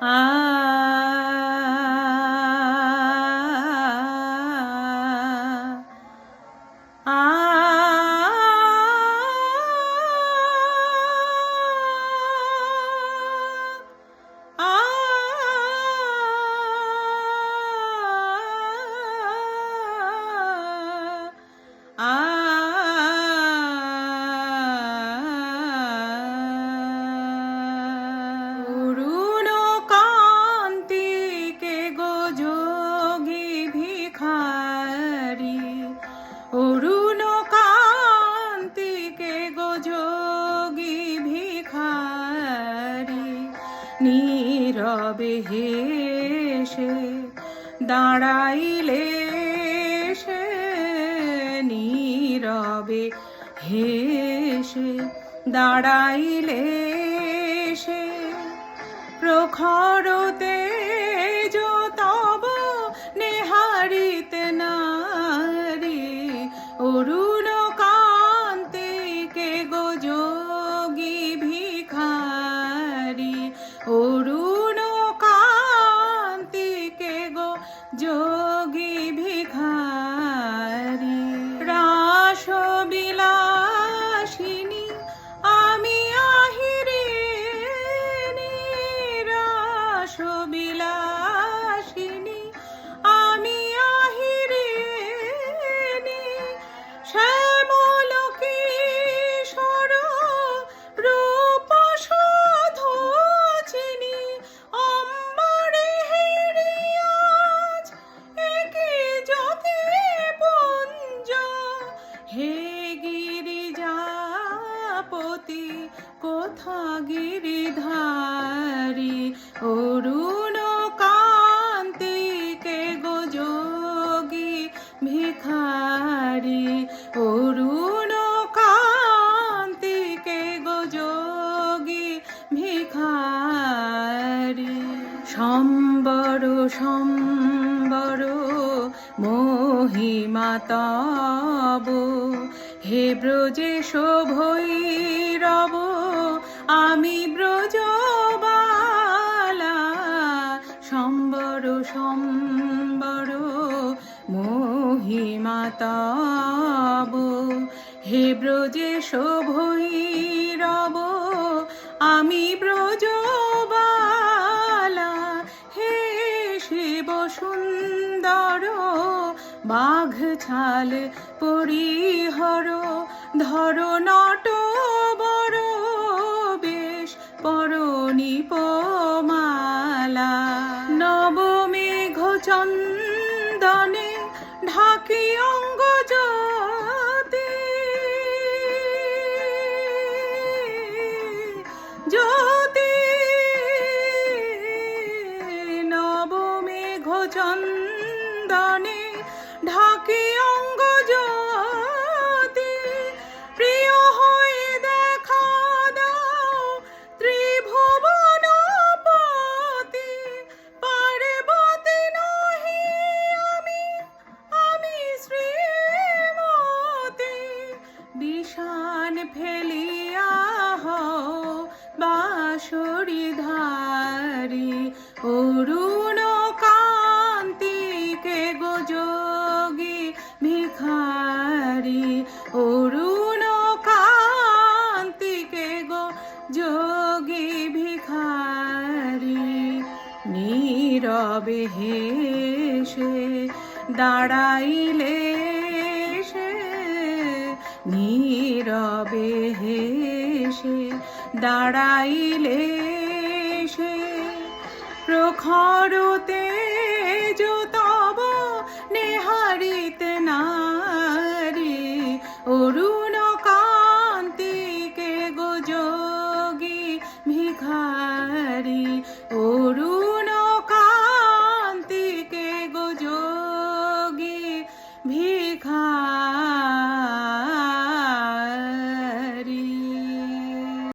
অরুণ নীরবে হেসে দাঁড়াইলে সে নীরবে হেসে দাঁড়াইলে সে প্রখর যোগী ভিখারি গিরিজাপতি কোথা গিরিধারী? অরুণ কান্তিকে গো যোগী ভিখারি। অরুণ কান্তিকে গো যোগী ভিখারি। সম্বর সম্বর, মহিমা হে ব্রজেশ ভৈরব, আমি ব্রজবালা সম্বর সম্বর, মহিমা তব। হে ব্রজেশ ভৈরব, আমি ব্রজবালা হে শিব সুন্দর। বাঘ ছাল পরিহর, ধর নট বড় বেশ, পরনিপমালা। নবমেঘ চন্দনে ঢাকি অঙ্গ জ্যোতি জ্যোতি নবমেঘ চন্দনে বাসরি ধারি, অরুণ গো যোগী ভিখারি, অরুণ কান্তিকে গো যোগী ভিখারি। নীরবে হেসে দাঁড়াইলে সে, নীরবে দাঁড়াইলে সে প্রখরতে যত নেহারিতে না